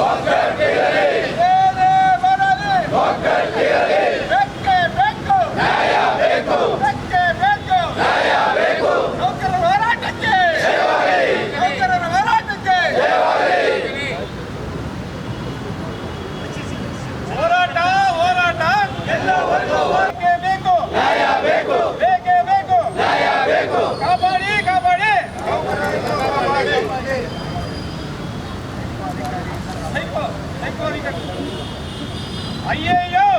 Rock, ஐயோ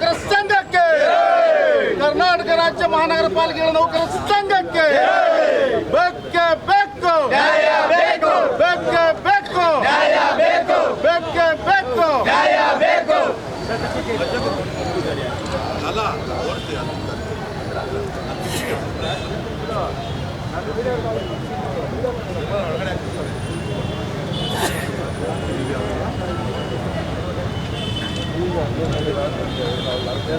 ನೌಕರ ಸಂಘಕ್ಕೆ. ಕರ್ನಾಟಕ ರಾಜ್ಯ ಮಹಾನಗರ ಪಾಲಿಕೆಗಳ ನೌಕರ ಸಂಘಕ್ಕೆ. ಬೆಕ್ಕೆ ಬೇಕು ಬೇಕು ಬೆಕ್ಕೆ. ಬೇಕು ಬೆಕ್ಕೆ. ಬೇಕು ಅಲ್ಲ